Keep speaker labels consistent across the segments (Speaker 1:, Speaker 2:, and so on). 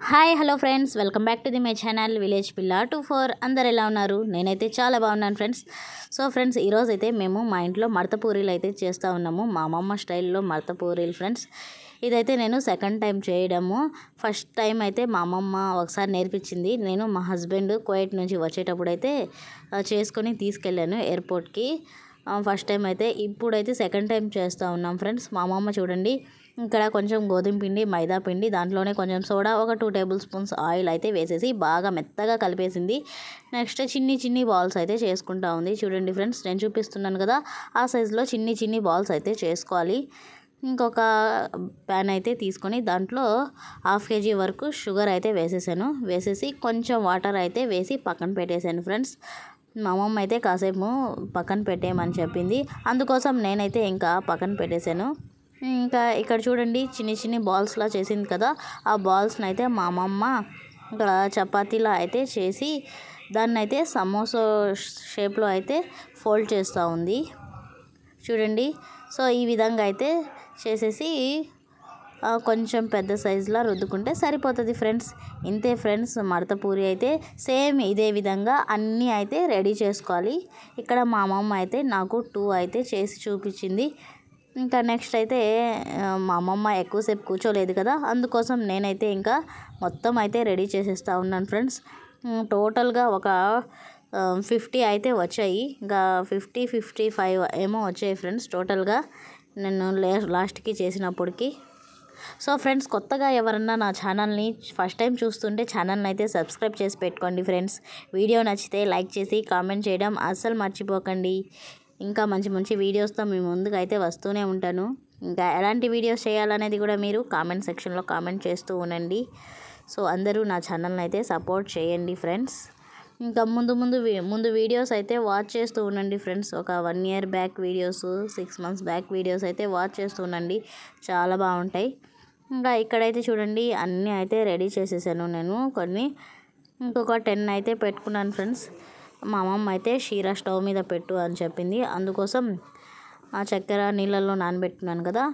Speaker 1: Hi hello friends. Welcome back to the my channel village పిల్ల two four. అందరు ఎలా ఉన్నారు? నేనైతే చాలా బాగున్నాను ఫ్రెండ్స్. సో ఫ్రెండ్స్ ఈరోజు అయితే మేము మా ఇంట్లో మడత పూరీలు అయితే చేస్తూ ఉన్నాము. మా అమ్మమ్మ స్టైల్లో మడత పూరీలు ఫ్రెండ్స్. ఇదైతే నేను సెకండ్ టైం చేయడము. ఫస్ట్ టైం అయితే మా అమ్మమ్మ ఒకసారి నేర్పించింది. నేను మా హస్బెండ్ కోయట్ నుంచి వచ్చేటప్పుడు అయితే చేసుకొని తీసుకెళ్ళాను ఎయిర్పోర్ట్కి. ఫస్ట్ టైం అయితే ఇప్పుడైతే సెకండ్ టైం చేస్తూ ఉన్నాం ఫ్రెండ్స్. మా అమ్మమ్మ చూడండి ఇక్కడ కొంచెం గోధుమ పిండి మైదా పిండి దాంట్లోనే కొంచెం సోడా ఒక టూ టేబుల్ స్పూన్స్ ఆయిల్ అయితే వేసేసి బాగా మెత్తగా కలిపేసింది. నెక్స్ట్ చిన్ని చిన్ని బాల్స్ అయితే చేసుకుంటా ఉంది. చూడండి ఫ్రెండ్స్ నేను చూపిస్తున్నాను కదా ఆ సైజులో చిన్ని చిన్ని బాల్స్ అయితే చేసుకోవాలి. ఇంకొక ప్యాన్ అయితే తీసుకొని దాంట్లో హాఫ్ కేజీ వరకు షుగర్ అయితే వేసేసాను. వేసేసి కొంచెం వాటర్ అయితే వేసి పక్కన పెట్టేశాను ఫ్రెండ్స్ మా అమ్మమ్మ అయితే కాసేపు పక్కన పెట్టేయమని చెప్పింది. అందుకోసం నేనైతే ఇంకా పక్కన పెట్టేశాను. ఇంకా ఇక్కడ చూడండి చిన్ని చిన్ని బాల్స్లా చేసింది కదా. ఆ బాల్స్ని అయితే మా అమ్మమ్మ ఇక్కడ చపాతీలా అయితే చేసి దాన్ని అయితే సమోసా షేప్లో అయితే ఫోల్డ్ చేస్తూ ఉంది. చూడండి సో ఈ విధంగా అయితే చేసేసి కొంచెం పెద్ద సైజులో రుద్దుకుంటే సరిపోతుంది ఫ్రెండ్స్. ఇంతే ఫ్రెండ్స్ మడత పూరి అయితే సేమ్ ఇదే విధంగా అన్నీ అయితే రెడీ చేసుకోవాలి. ఇక్కడ మా అమ్మమ్మ అయితే నాకు టూ అయితే చేసి చూపించింది. ఇంకా నెక్స్ట్ అయితే మా అమ్మమ్మ ఎక్కువసేపు కూర్చోలేదు కదా అందుకోసం నేనైతే ఇంకా మొత్తం అయితే రెడీ చేసేస్తా ఉన్నాను ఫ్రెండ్స్ టోటల్గా ఒక ఫిఫ్టీ అయితే వచ్చాయి. ఇంకా ఫిఫ్టీ ఫిఫ్టీ ఫైవ్ ఏమో వచ్చాయి ఫ్రెండ్స్ టోటల్గా నేను లాస్ట్కి చేసినప్పటికి. సో ఫ్రెండ్స్ కొత్తగా ఎవరన్నా నా ఛానల్ని ఫస్ట్ టైం చూస్తుంటే ఛానల్ని అయితే సబ్స్క్రైబ్ చేసి పెట్టుకోండి ఫ్రెండ్స్ వీడియో నచ్చితే లైక్ చేసి కామెంట్ చేయడం అస్సలు మర్చిపోకండి. ఇంకా మంచి మంచి వీడియోస్తో మీ ముందుకు అయితే వస్తూనే ఉంటాను. ఇంకా ఎలాంటి వీడియోస్ చేయాలనేది కూడా మీరు కామెంట్ సెక్షన్లో కామెంట్ చేస్తూ ఉండండి. సో అందరూ నా ఛానల్ని అయితే సపోర్ట్ చేయండి ఫ్రెండ్స్. ఇంకా ముందు ముందు ముందు వీడియోస్ అయితే వాచ్ చేస్తూ ఉండండి ఫ్రెండ్స్. ఒక one year back videos six months back videos అయితే వాచ్ చేస్తూ ఉండండి. చాలా బాగుంటాయి. ఇంకా ఇక్కడైతే చూడండి అన్నీ అయితే రెడీ చేసేసాను నేను కొన్ని. ఇంకొక టెన్ అయితే పెట్టుకున్నాను ఫ్రెండ్స్. మా అమ్మమ్మ అయితే షీరా స్టవ్ మీద పెట్టు అని చెప్పింది. అందుకోసం ఆ చక్కెర నీళ్ళల్లో నానబెట్టున్నాను కదా.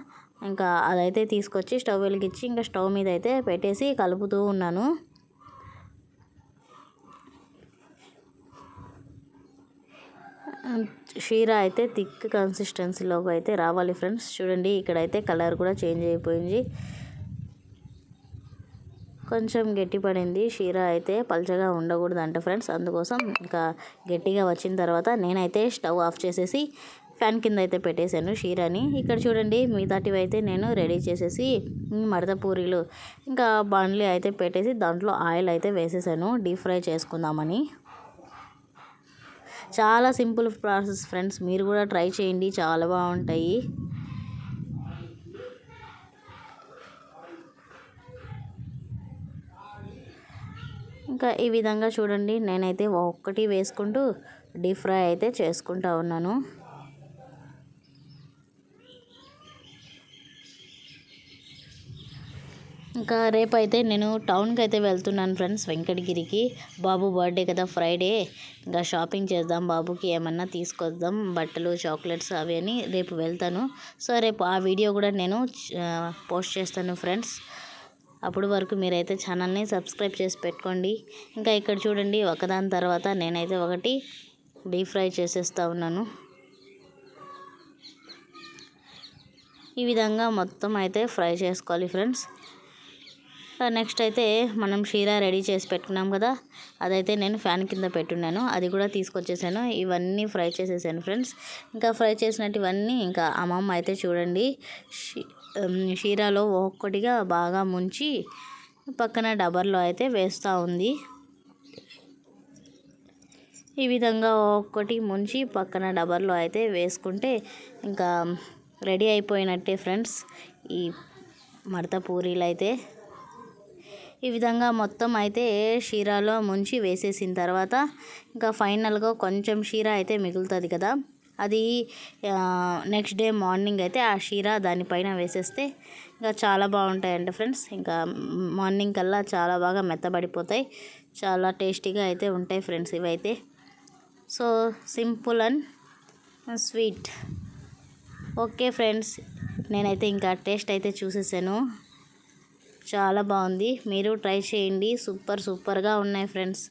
Speaker 1: ఇంకా అదైతే తీసుకొచ్చి స్టవ్ వెలిగించి ఇంకా స్టవ్ మీద అయితే పెట్టేసి కలుపుతూ ఉన్నాను. షీరా అయితే థిక్ కన్సిస్టెన్సీలోకి అయితే రావాలి ఫ్రెండ్స్. చూడండి ఇక్కడైతే కలర్ కూడా చేంజ్ అయిపోయింది. కొంచెం గట్టి పడింది. షీరా అయితే పల్చగా ఉండకూడదంట ఫ్రెండ్స్. అందుకోసం ఇంకా గట్టిగా వచ్చిన తర్వాత నేనైతే స్టవ్ ఆఫ్ చేసేసి ఫ్యాన్ కింద అయితే పెట్టేశాను షీరాని ఇక్కడ చూడండి మిగతాటివి అయితే నేను రెడీ చేసేసి మడత పూరీలు ఇంకా బండ్లు అయితే పెట్టేసి దాంట్లో ఆయిల్ అయితే వేసేసాను. డీప్ ఫ్రై చేసుకుందామని. చాలా సింపుల్ ప్రాసెస్ ఫ్రెండ్స్. మీరు కూడా ట్రై చేయండి. చాలా బాగుంటాయి. ఇంకా ఈ విధంగా చూడండి నేనైతే ఒక్కటి వేసుకుంటూ డీప్ ఫ్రై అయితే చేసుకుంటా ఉన్నాను. ఇంకా రేపైతే నేను టౌన్కి అయితే వెళ్తున్నాను ఫ్రెండ్స్ వెంకటగిరికి. బాబు బర్త్డే కదా ఫ్రైడే ఇంకా షాపింగ్ చేద్దాం బాబుకి ఏమన్నా తీసుకొద్దాం బట్టలు చాక్లెట్స్ అవి అని రేపు వెళ్తాను. సో రేపు ఆ వీడియో కూడా నేను పోస్ట్ చేస్తాను ఫ్రెండ్స్. అప్పుడు వరకు మీరైతే ఛానల్ని సబ్స్క్రైబ్ చేసి పెట్టుకోండి. ఇంకా ఇక్కడ చూడండి ఒకదాని తర్వాత నేనైతే ఒకటి డీప్ ఫ్రై చేసేస్తూ ఉన్నాను. ఈ విధంగా మొత్తం అయితే ఫ్రై చేసుకోవాలి ఫ్రెండ్స్. నెక్స్ట్ అయితే మనం షీరా రెడీ చేసి పెట్టుకున్నాం కదా అదైతే నేను ఫ్యాన్ కింద పెట్టున్నాను. అది కూడా తీసుకొచ్చేసాను. ఇవన్నీ ఫ్రై చేసేసాను ఫ్రెండ్స్. ఇంకా ఫ్రై చేసినట్టు ఇవన్నీ ఇంకా అమ్మమ్మ అయితే చూడండి షీ- షీరాలో ఒక్కొక్కటిగా బాగా ముంచి పక్కన డబర్లో అయితే వేస్తూ ఉంది. ఈ విధంగా ఒక్కొక్కటి ముంచి పక్కన డబర్లో అయితే వేసుకుంటే ఇంకా రెడీ అయిపోయినట్టే ఫ్రెండ్స్ ఈ మడత పూరీలు అయితే. ఈ విధంగా మొత్తం అయితే షీరాలో ముంచి వేసేసిన తర్వాత ఇంకా ఫైనల్గా కొంచెం షీరా అయితే మిగులుతుంది కదా. అది నెక్స్ట్ డే మార్నింగ్ అయితే ఆ షీరా దానిపైన వేసేస్తే ఇంకా చాలా బాగుంటాయండి ఫ్రెండ్స్. ఇంకా మార్నింగ్ కల్లా చాలా బాగా మెత్తబడిపోతాయి. చాలా టేస్టీగా అయితే ఉంటాయి ఫ్రెండ్స్ ఇవైతే. So simple and sweet. Okay friends నేనైతే ఇంకా టేస్ట్ అయితే చూసేసాను. చాలా బాగుంది. మీరు ట్రై చేయండి. సూపర్ సూపర్గా ఉన్నాయి ఫ్రెండ్స్.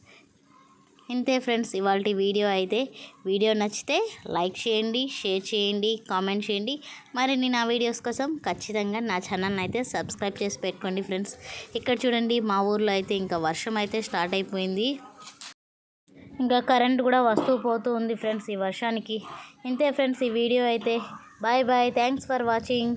Speaker 1: ఇంతే ఫ్రెండ్స్ ఇవాళ వీడియో అయితే. వీడియో నచ్చితే లైక్ చేయండి షేర్ చేయండి కామెంట్ చేయండి. మరిన్ని నా వీడియోస్ కోసం ఖచ్చితంగా నా ఛానల్ని అయితే సబ్స్క్రైబ్ చేసి పెట్టుకోండి ఫ్రెండ్స్. ఇక్కడ చూడండి మా ఊర్లో అయితే ఇంకా వర్షం అయితే స్టార్ట్ అయిపోయింది. ఇంకా కరెంట్ కూడా వస్తూ పోతూ ఉంది ఫ్రెండ్స్ ఈ వర్షానికి. ఇంతే ఫ్రెండ్స్ ఈ వీడియో అయితే. Bye bye thanks for watching.